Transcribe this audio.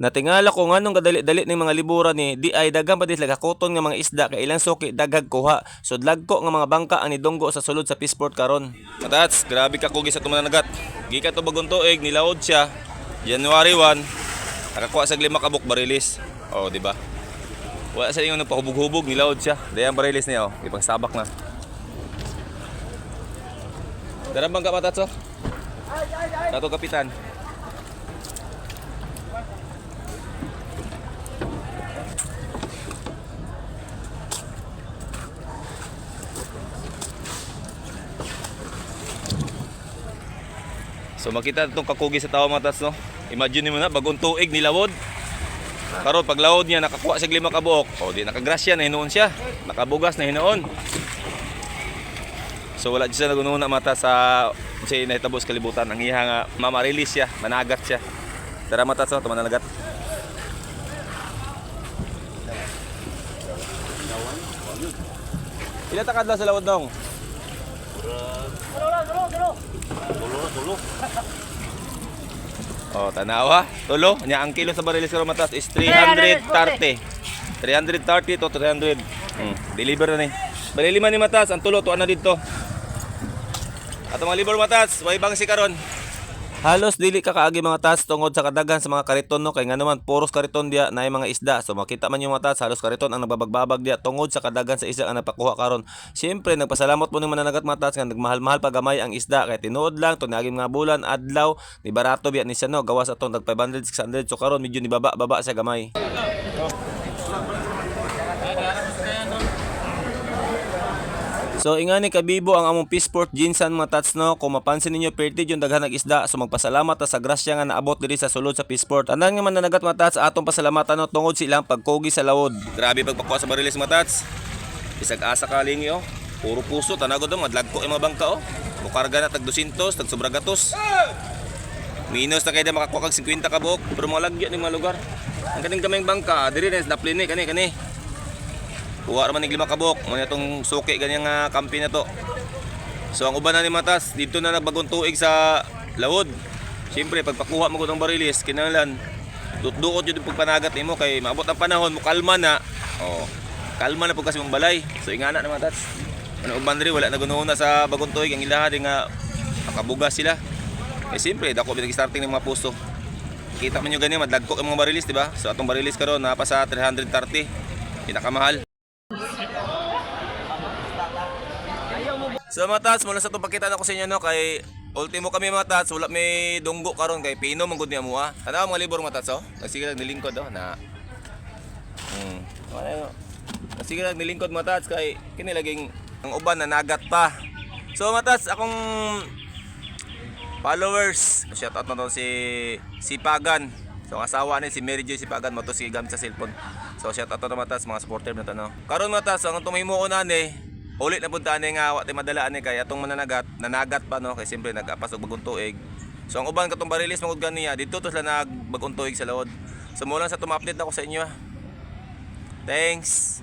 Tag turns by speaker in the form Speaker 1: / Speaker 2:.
Speaker 1: Natingala ko nga nung kadali-dali ng mga liburan ni di ay dagang pa dis lagakoton nga mga isda kay ilang suki daghag kuha. Sudlag ko nga mga bangka ang nidunggo sa sulod sa Peaceport karon. Matats, grabe ka kugi sa tumananagat. Gikan to bagong tuig nilaod siya. January 1, nakakuha sa lima kabuk barilis. Oh, di ba? Wala sa inyo nagpahubog-hubog nilaod siya. Dayang barilis niya oh, ipang sabak na. Darang bangka matats oh. Dato kapitan. So makita itong kakugi sa tawa matas no. Imagine mo na bagong tuig nilawod. Karon pag lawod niya nakakuha sa lima ka. O di nakagrasya na hinuon siya. Nakabugas na hinuon. So wala siya nagununa mata sa sa nahitabos kalibutan. Ang iya nga mamarilis siya, managat siya. Tara mata sa tumananagat. Ilan takad lang sa lawod dong? Oh, tanawa. Tulo. Nya ang kilo sa barilis sa matas is 330. 330 to 300. Hmm, deliver na ni. Bali lima ni matas ang tulo to ana dito. Ato mga libor matas, way bang si karon. Halos dili ka kaagi mga tas tungod sa kadagan sa mga kariton no kay nga naman puros kariton dia na mga isda. So makita man yung mga tas halos kariton ang nagbabagbabag dia tungod sa kadagan sa isda ang napakuha karon. Siyempre nagpasalamat mo ning mananagat mga tas nga nagmahal-mahal pa gamay ang isda kay tinuod lang tunagim nga bulan adlaw ni barato biya ni siya no gawas atong tag 500 600 so karon medyo ni baba baba sa gamay. So ingani kabibo ang among Peaceport Ginsan mga tats no kung mapansin ninyo perti yung daghan ng isda so magpasalamat sa grasya nga naabot diri sa sulod sa Peaceport. Tanan nga man nanagat mga tats atong pasalamatan no tungod silang pagkogi sa lawod. Grabe pagpakuha sa barilis mga tats. Isag asa ka lingi oh. Puro puso tanagod oh madlag ko yung mga bangka oh. Bukarga na tag 200 tag sobra gatos. Minus na kayo na makakuha kag 50 ka buok pero mga lagyan ng mga lugar. Ang kaning kaming bangka diri na napli ni kani kani. Kuha naman ng lima kabok. Muna itong suki ganyang nga kampi na to. So ang uban na ni Matas, dito na nagbagong tuig sa lawod. Siyempre, pagpakuha mo ko ng barilis, kinahanglan, dutduot yun yung pagpanagat nimo kay maabot ang panahon mo, kalma na. Oh, kalma na po kasi mong balay. So ingana na Matas. Ano uban rin, wala na gunuhuna sa bagong tuig. Ang ilaha din nga, makabugas sila. Eh siyempre, dako pinag starting ng mga puso. Kita man nyo ganyan, madagko ang mga barilis, di ba? So atong barilis karon napa sa 330. Pinakamahal. So mga tats, mula sa itong pagkita na ko sa inyo no, kay ultimo kami mga tats, wala may dunggo karon kay Pino manggod niya mo ha. Ano mga libor mga tats oh? Nagsige lang nilingkod oh na. Hmm. Ano? Nagsige lang nilingkod mga tats kay kini laging ang uban na nagat pa. So mga tats, akong followers, shout out na to si si Pagan. So ang asawa ni si Mary Joy si Pagan mo to si gamit sa cellphone. So shout out to mga tats, mga supporter na to. Karon mga tats, ang tumahimo ko ulit na punta ani nga wa tay madalaan ni kay atong mananagat nanagat pa no? Kay siyempre nagapas og bagong tuig. So ang uban katong barilis mangud ganiya dito to sila nag bagong tuig sa lawod so mo lang sa tuma-update na ko sa inyo ah. thanks